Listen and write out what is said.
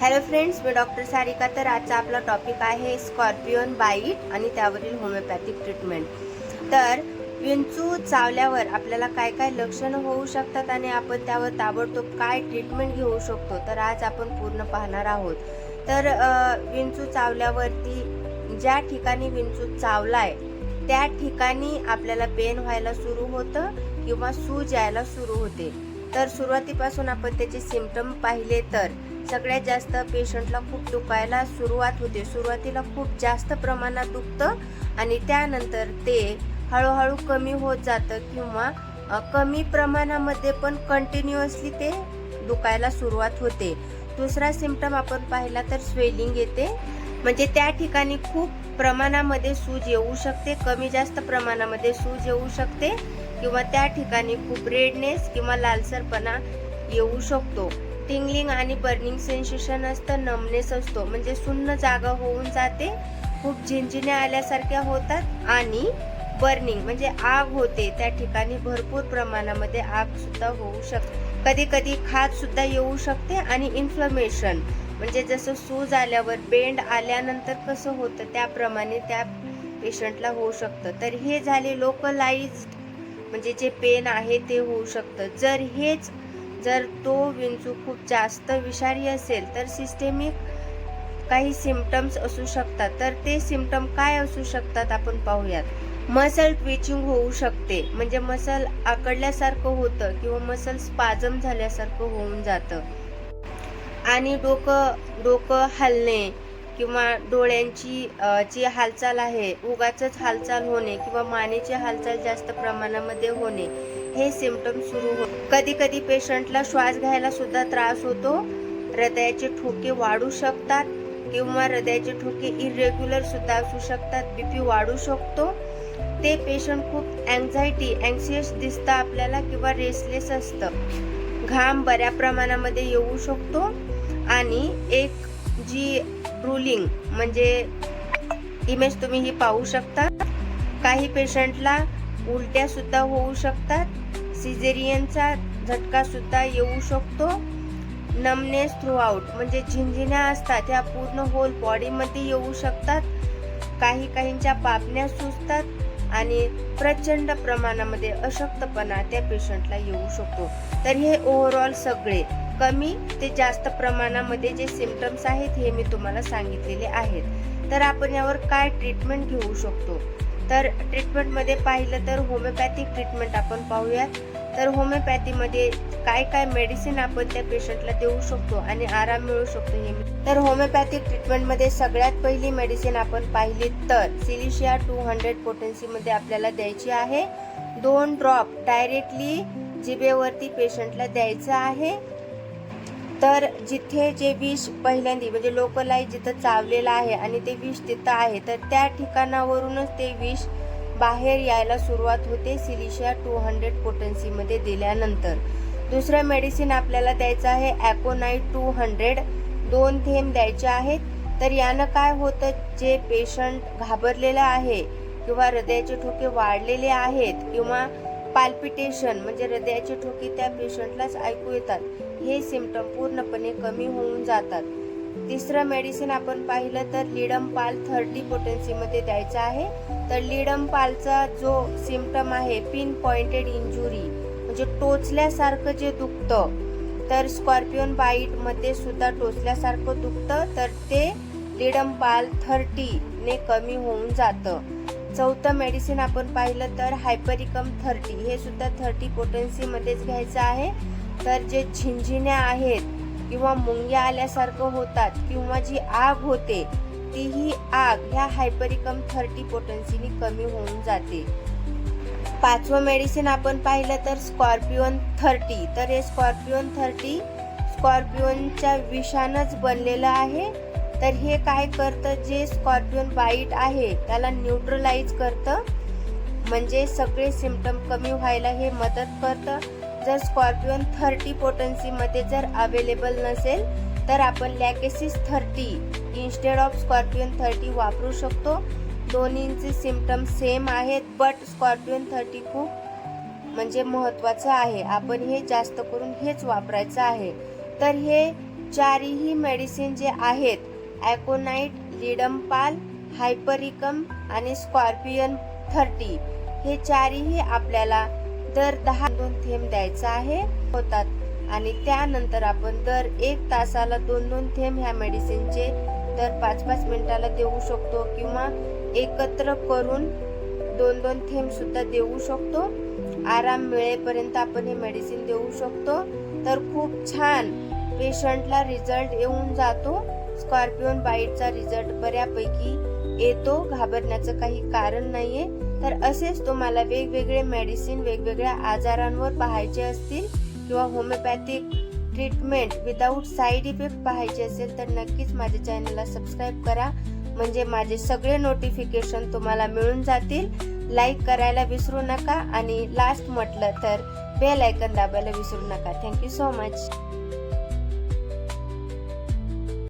Hello friends मी doctor Sarika. तर आजचा आपला टॉपिक आहे स्कॉर्पिओन बाईट आणि त्यावरील होमिओपॅथिक ट्रीटमेंट तर विंचू चावल्यावर आपल्याला काय काय लक्षणं होऊ शकतात आणि आपण त्यावर ताबडतोब काय ट्रीटमेंट घेऊ शकतो तर आज आपण पूर्ण पाहणार आहोत. तर विंचू चावल्यावरती ज्या ठिकाणी विंचू चावलाय त्या ठिकाणी आपल्याला पेन व्हायला सुरू होतं किंवा सूज यायला सुरू होते. तर सुरुवातीपासून आपण त्याचे सिमटम पाहिले तर सगळ्यात जास्त पेशंटला खूप दुखायला सुरुवात होते. सुरुवातीला खूप जास्त प्रमाणात दुखतं आणि त्यानंतर ते हळूहळू कमी होत जातं किंवा कमी प्रमाणामध्ये पण कंटिन्युअसली ते दुखायला सुरुवात होते. दुसरा सिमटम आपण पाहिला तर स्वेलिंग येते. म्हणजे त्या ठिकाणी खूप प्रमाणामध्ये सूज येऊ शकते कमी जास्त प्रमाणामध्ये सूज येऊ शकते किंवा त्या ठिकाणी खूप रेडनेस किंवा लालसरपणा येऊ शकतो. टिंगलिंग आणि बर्निंग सेन्सेशन असतं नमनेस असतो. म्हणजे सुन्न जागा होऊन जाते. खूप झिंझिण्या आल्यासारख्या होतात आणि बर्निंग म्हणजे आग होते. त्या ठिकाणी भरपूर प्रमाणामध्ये आग सुद्धा होऊ शकते. कधी कधी खाज सुद्धा येऊ शकते आणि इन्फ्लमेशन म्हणजे जसं सूज आल्यावर बेंड आल्यानंतर कसं होतं त्याप्रमाणे त्या पेशंटला होऊ शकतं. तर हे झाले लोकलाइज म्हणजे जे पेन आहे ते होऊ शकतं. जर हेच जर तो विंचू खूप जास्त विषारी असेल तर सिस्टेमिक काही सिमटम्स असू शकतात. तर ते सिमटम काय असू शकतात आपण पाहूयात. मसल ट्विचिंग होऊ शकते. म्हणजे मसल आकडल्यासारखं होतं किंवा मसल स्पाजम झाल्यासारखं होऊन जातं. आणि डोकं डोकं हलणे किंवा डोळ्यांची जी हालचाल आहे उगाच हालचाल होणे किंवा मानेची हालचाल जास्त प्रमाणामध्ये होणे हे सिमटम सुरू हो कधी कधी पेशंटला श्वास घ्यायला सुद्धा त्रास होतो. हृदयाचे ठोके वाढू शकतात किंवा हृदयाचे ठोके इरेग्युलर सुद्धा असू शकतात बीपी वाढू शकतो. ते पेशंट खूप अँझायटी अँक्सियस दिसतं आपल्याला किंवा रेसलेस असतं. घाम बऱ्या प्रमाणामध्ये येऊ शकतो आणि एक जी रुलिंग म्हणजे इमेज तुम्ही ही पाहू शकता काही पेशंटला उलट्या सुद्धा होऊ शकतात. सिझेरियनचा झटका सुद्धा येऊ शकतो. नमनेस थ्रू आउट म्हणजे झिंझिण्या असतात ह्या पूर्ण होल बॉडीमध्ये येऊ शकतात. काही काहींच्या पापण्या सुचतात आणि प्रचंड प्रमाणामध्ये अशक्तपणा त्या पेशंटला येऊ शकतो. तर हे ओव्हरऑल सगळे कमी ते जास्त प्रमाणामध्ये जे सिमटम्स आहेत हे मी तुम्हाला सांगितलेले आहेत. तर आपण यावर काय ट्रीटमेंट घेऊ शकतो? तर ट्रीटमेंटमध्ये पाहिलं तर होमिओपॅथिक ट्रीटमेंट आपण पाहूयात. तर होमिओपॅथीमध्ये काय काय मेडिसिन आपण त्या पेशंटला देऊ शकतो आणि आराम मिळू शकतो हे तर होमिओपॅथिक ट्रीटमेंटमध्ये सगळ्यात पहिली मेडिसिन आपण पाहिली तर सिलिशिया टू हंड्रेड पोटेन्सीमध्ये आपल्याला द्यायची आहे. दोन ड्रॉप डायरेक्टली जिबेवरती पेशंटला द्यायचं आहे. तर जिथे जे विष पहिल्यांदी म्हणजे लोकलाई जिथं चावलेलं आहे आणि ते विष तिथं आहे तर त्या ठिकाणावरूनच ते विष बाहेर यायला सुरुवात होते सिलिशिया टू हंड्रेड पोटन्सीमध्ये दिल्यानंतर. दुसरं मेडिसिन आपल्याला द्यायचं आहे ॲकोनाईट टू हंड्रेड. दोन थेंब द्यायचे आहेत. तर यानं काय होतं जे पेशंट घाबरलेलं आहे किंवा हृदयाचे ठोके वाढलेले आहेत किंवा पाल्पिटेशन म्हणजे हृदयाचे ठोके त्या पेशंटलाच ऐकू येतात हे सिमटम पूर्णपणे कमी होऊन जातात. तिसरं मेडिसिन आपण पाहिलं तर लिडम पाल थर्टी पोटेन्सीमध्ये द्यायचं आहे. तर लिडम पालचा जो सिमटम आहे पिन पॉइंटेड इंजुरी म्हणजे टोचल्यासारखं जे दुखतं तर स्कॉर्पिओन बाईटमध्ये सुद्धा टोचल्यासारखं दुखतं तर ते लिडम पाल थर्टीने कमी होऊन जातं. चौथं मेडिसिन आपण पाहिलं तर हायपरिकम थर्टी हे सुद्धा थर्टी पोटेन्सीमध्येच घ्यायचं आहे. तर जे झिंझिण्या आहेत किंवा मुंग्या आल्यासारखं होतात किंवा जी आग होते तीही आग ह्या हायपरिकम थर्टी पोटन्सीनी कमी होऊन जाते. पाचवं मेडिसिन आपण पाहिलं तर स्कॉर्पिओन थर्टी तर हे स्कॉर्पिओन थर्टी स्कॉर्पिओनच्या विषानच बनलेलं आहे. तर हे काय करतं? जे स्कॉर्पिओन बाईट आहे त्याला न्यूट्रलाइज करतं. म्हणजे सगळे सिमटम कमी व्हायला हे मदत करतं. जर स्कॉर्पिओन थर्टी पोटन्सीमध्ये जर अवेलेबल नसेल तर आपण lachesis thirty instead of scorpion thirty वापरू शकतो. दोन्हींचे सिमटम सेम आहेत बट स्कॉर्पिओन थर्टी खूप म्हणजे महत्त्वाचं आहे. आपण हे जास्त करून हेच वापरायचं आहे. तर हे चारही मेडिसिन जे आहेत ॲकोनाईट लिडमपाल हायपरिकम आणि स्कॉर्पियन थर्टी हे चारही आपल्याला दर दहा दोन थेंब द्यायचा आहे होतात. आणि त्यानंतर आपण दर एक तासाला दोन दोन थेंब ह्या मेडिसिनचे दर पाच पाच मिनिटाला देऊ शकतो किंवा एकत्र करून दोन दोन थेंब सुद्धा देऊ शकतो. आराम मिळेपर्यंत आपण हे मेडिसिन देऊ शकतो. तर खूप छान पेशंटला रिझल्ट येऊन जातो. स्कॉर्पिओन बाईटचा रिझल्ट बऱ्यापैकी येतो. घाबरण्याचं काही कारण नाहीये. तर असेच तुम्हाला वेगवेगळे मेडिसिन वेगवेगळ्या आजारांवर पाहायचे असतील किंवा homeopathic treatment without side effect पाहायचे असेल तर नक्कीच माझ्या चॅनलला सबस्क्राईब करा. म्हणजे माझे सगळे नोटिफिकेशन तुम्हाला मिळून जातील. लाईक करायला विसरू नका आणि लास्ट म्हटलं तर बेल आयकन दाबायला विसरू नका. Thank you so much